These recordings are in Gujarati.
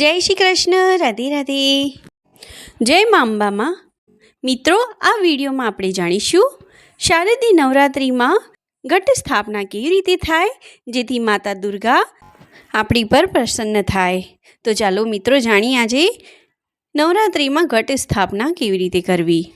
જય શ્રી કૃષ્ણ, રાધે રાધે. જય મા અંબામાં. મિત્રો, આ વિડીયોમાં આપણે જાણીશું, શારદી નવરાત્રિમાં ઘટ સ્થાપના કેવી રીતે થાય, જેથી માતા દુર્ગા આપણી પર પ્રસન્ન થાય. તો ચાલો મિત્રો, જાણીએ આજે નવરાત્રિમાં ઘટ સ્થાપના કેવી રીતે કરવી.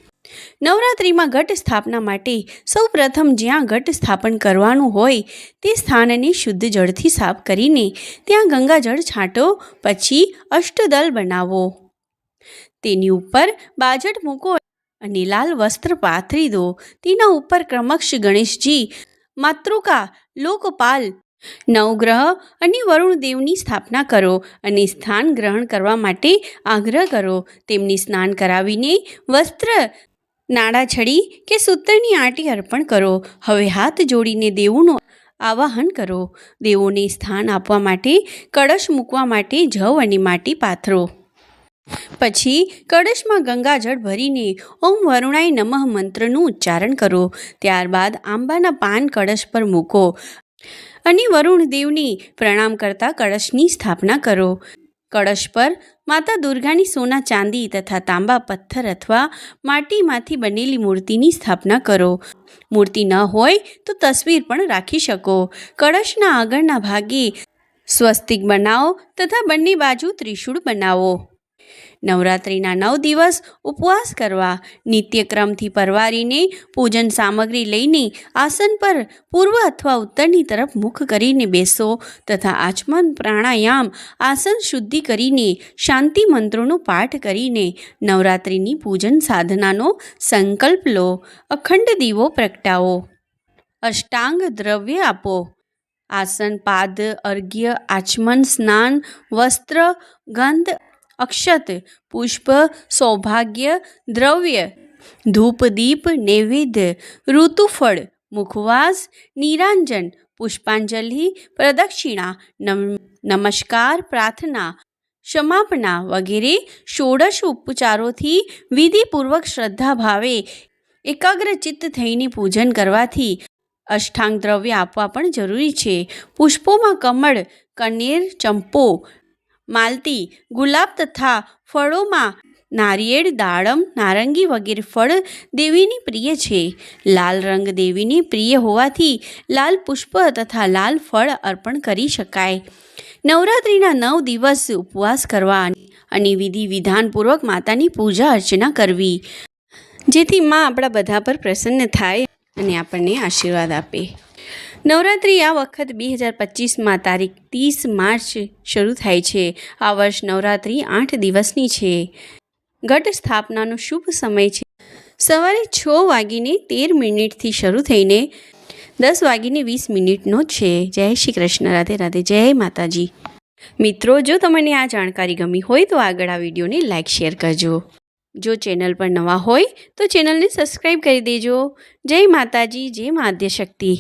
નવરાત્રિમાં ઘટ સ્થાપના માટે સૌ પ્રથમ જ્યાં ઘટ સ્થાપન કરવાનું હોય તે સ્થાનને શુદ્ધ જળથી સાફ કરીને ત્યાં ગંગાજળ છાંટો, પછી અષ્ટદલ બનાવો. તેની ઉપર બાજટ મૂકો અને લાલ વસ્ત્ર પાથરી દો. તેના ઉપર ક્રમક્ષ ગણેશજી, માતૃકા, લોકપાલ, નવગ્રહ અને વરુણ દેવની સ્થાપના કરો અને સ્થાન ગ્રહણ કરવા માટે આગ્રહ કરો. તેમને સ્નાન કરાવીને વસ્ત્ર નાડા છડી કે સૂતરની આંટી અર્પણ કરો. હવે હાથ જોડીને દેવોનું આવાહન કરો. દેવોને સ્થાન આપવા માટે, કળશ મૂકવા માટે જવ અને માટી પાથરો. પછી કળશમાં ગંગાજળ ભરીને ઓમ વરુણાય નમઃ મંત્રનું ઉચ્ચારણ કરો. ત્યારબાદ આંબાના પાન કળશ પર મૂકો અને વરુણ દેવની પ્રણામ કરતા કળશની સ્થાપના કરો. કળશ પર માતા દુર્ગાની સોના ચાંદી તથા તાંબા પથ્થર અથવા માટીમાંથી બનેલી મૂર્તિની સ્થાપના કરો. મૂર્તિ ન હોય તો તસવીર પણ રાખી શકો. કળશના આગળના ભાગે સ્વસ્તિક બનાવો તથા બંને બાજુ ત્રિશૂળ બનાવો. નવરાત્રિના નવ દિવસ ઉપવાસ કરવા, નિત્યક્રમથી પરવારીને પૂજન સામગ્રી લઈને આસન પર પૂર્વ અથવા ઉત્તરની તરફ મુખ કરીને બેસો તથા આચમન પ્રાણાયામ, આસન શુદ્ધિ કરીને શાંતિ મંત્રોનો પાઠ કરીને નવરાત્રિની પૂજન સાધનાનો સંકલ્પ લો. અખંડ દીવો પ્રગટાવો. અષ્ટાંગ દ્રવ્ય આપો. આસન, પાદ, અર્ઘ્ય, આચમન, સ્નાન, વસ્ત્ર, ગંધ અક્ષત, પુષ્પ, સૌભાગ્ય, દ્રવ્ય, ધૂપ, દીપ, નૈવેદ્ય, ઋતુફળ, મુખવાસ, નિરાંજન, પુષ્પાંજલિ, પ્રદક્ષિણા, નમ, નમસ્કાર, પ્રાર્થના સમાપના વગેરે ષોડશ ઉપચારોથી વિધિપૂર્વક શ્રદ્ધા ભાવે એકાગ્રચિત્ત થઈને પૂજન કરવાથી અષ્ટાંગ દ્રવ્ય આપવા પણ જરૂરી છે. પુષ્પોમાં કમળ, કનેર, ચંપો માલતી, ગુલાબ તથા ફળોમાં નારિયેળ, દાડમ, નારંગી વગેરે ફળ દેવીની પ્રિય છે. લાલ રંગ દેવીની પ્રિય હોવાથી લાલ પુષ્પ તથા લાલ ફળ અર્પણ કરી શકાય. નવરાત્રિના નવ દિવસ ઉપવાસ કરવા અને વિધિ વિધાનપૂર્વક માતાની પૂજા અર્ચના કરવી. જેથી માં આપણા બધા પર પ્રસન્ન થાય અને આપણને આશીર્વાદ આપે. નવરાત્રિ આ વખત બે હજાર પચીસમાં તારીખ ત્રીસ માર્ચ શરૂ થાય છે. આ વર્ષ નવરાત્રિ આઠ દિવસની છે. ઘટ સ્થાપનાનો શુભ સમય છે. સવારે છ વાગીને તેર મિનિટથી શરૂ થઈને દસ વાગીને વીસ મિનિટનો છે. જય શ્રી કૃષ્ણ. રાધે રાધે. જય માતાજી. મિત્રો, જો તમને આ જાણકારી ગમી હોય તો આગળ આ વિડીયોને લાઇક શેર કરજો. જો ચેનલ પર નવા હોય તો ચેનલને સબસ્ક્રાઈબ કરી દેજો. જય માતાજી. જય માધ્ય શક્તિ